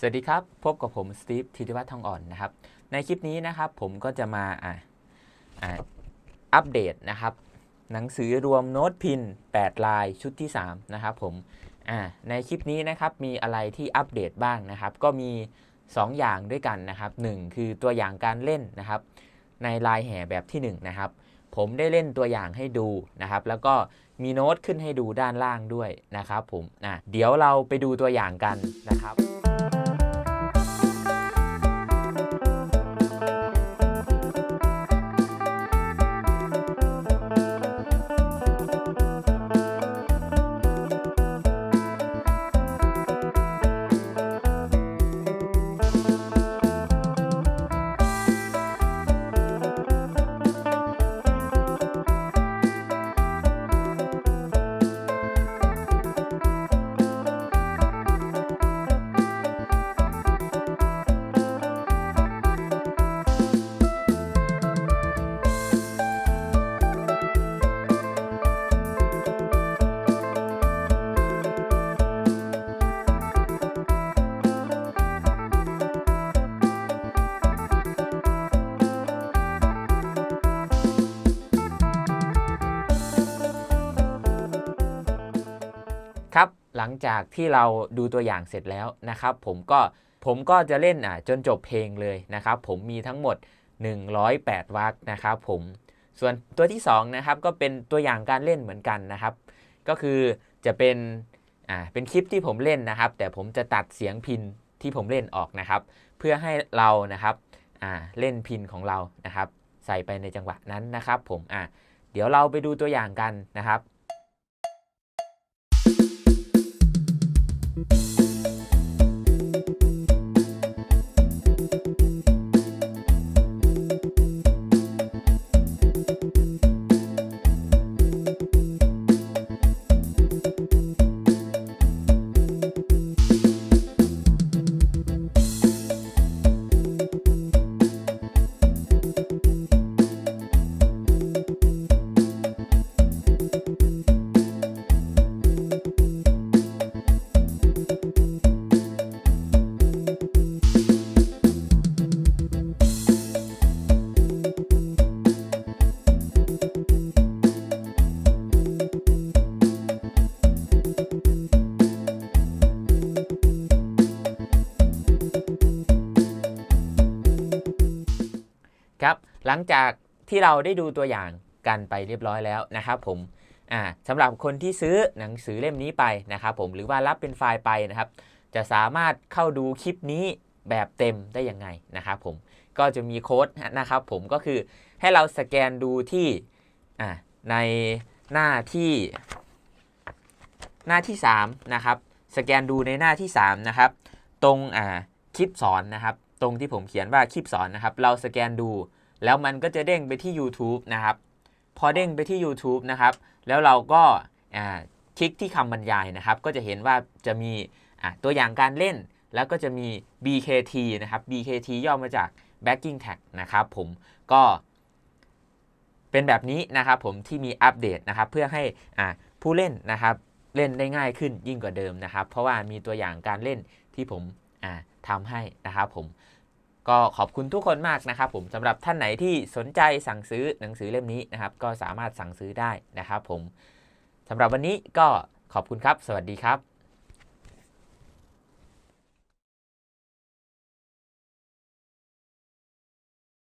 สวัสดีครับ พบกับผมสตีฟธิติวัฒน์ทองอ่อนนะครับ ในคลิปนี้นะครับผมก็จะมาอ่าอ่าอัปเดตนะครับ หนังสือรวมโน้ตพิน 8 ลายชุดที่ 3 นะครับผมอ่าในคลิปนี้นะครับมีอะไรที่อัปเดตบ้างนะครับ ก็มี 2 อย่างด้วยกันนะครับ 1 คือตัวอย่างการเล่นนะครับ ในลายแห่แบบที่ 1 นะครับ ผมได้เล่นตัวอย่างให้ดูนะครับ แล้วก็มีโน้ตขึ้นให้ดูด้านล่างด้วยนะครับผมอะเดี๋ยวเราไปดูตัวอย่างกันนะครับ หลังจากที่เราดูตัวอย่างเสร็จแล้วนะครับ ผมก็ผมก็จะเล่นอะจนจบเพลงเลยนะครับ ผมมีทั้งหมด 108วรรคนะครับผมส่วนตัวที่2นะครับก็เป็นตัวอย่างการเล่นเหมือนกันนะครับ ก็คือจะเป็นอ่าเป็นคลิปที่ผมเล่นนะครับ แต่ผมจะตัดเสียงพินที่ผมเล่นออกนะครับ เพื่อให้เรานะครับอ่าเล่นพินของเรานะครับ ใส่ไปในจังหวะนั้นนะครับ ผมอะเดี๋ยวเราไปดูตัวอย่างกันนะครับ ครับหลังจากที่เราได้ดูตัวอย่างกันไปเรียบร้อยแล้วนะครับผมอ่าสำหรับคนที่ซื้อหนังสือเล่มนี้ไปนะครับผมหรือว่ารับเป็นไฟล์ไปนะครับ จะสามารถเข้าดูคลิปนี้แบบเต็มได้ยังไงนะครับผมก็จะมีโค้ดนะครับผมก็คือให้เราสแกนดูที่อ่าในหน้าที่หน้าที่3นะครับสแกนดูในหน้าที่3นะครับตรงอ่าคลิปสอนนะครับ ตรงที่ผมเขียนว่าคลิปสอนนะครับ เราสแกนดู แล้วมันก็จะเด้งไปที่ YouTube นะครับ พอเด้งไปที่ YouTube นะครับ แล้วเราก็อ่าคลิกที่คำบรรยายนะครับ ก็จะเห็นว่าจะมีตัวอย่างการเล่น แล้วก็จะมี BKT นะครับ BKT ย่อมาจาก backing tag นะครับผมก็เป็นแบบนี้นะครับผมที่มีอัปเดตนะครับเพื่อให้อ่าผู้เล่นนะครับเล่นได้ง่ายขึ้นยิ่งกว่าเดิมนะครับ เพราะว่ามีตัวอย่างการเล่นที่ผมอ่า ทำให้นะครับผมก็ขอบคุณทุกคนมากนะครับผมสำหรับท่านไหนที่สนใจสั่งซื้อหนังสือเล่มนี้นะครับ ก็สามารถสั่งซื้อได้นะครับผมสำหรับวันนี้ก็ขอบคุณครับ สวัสดีครับ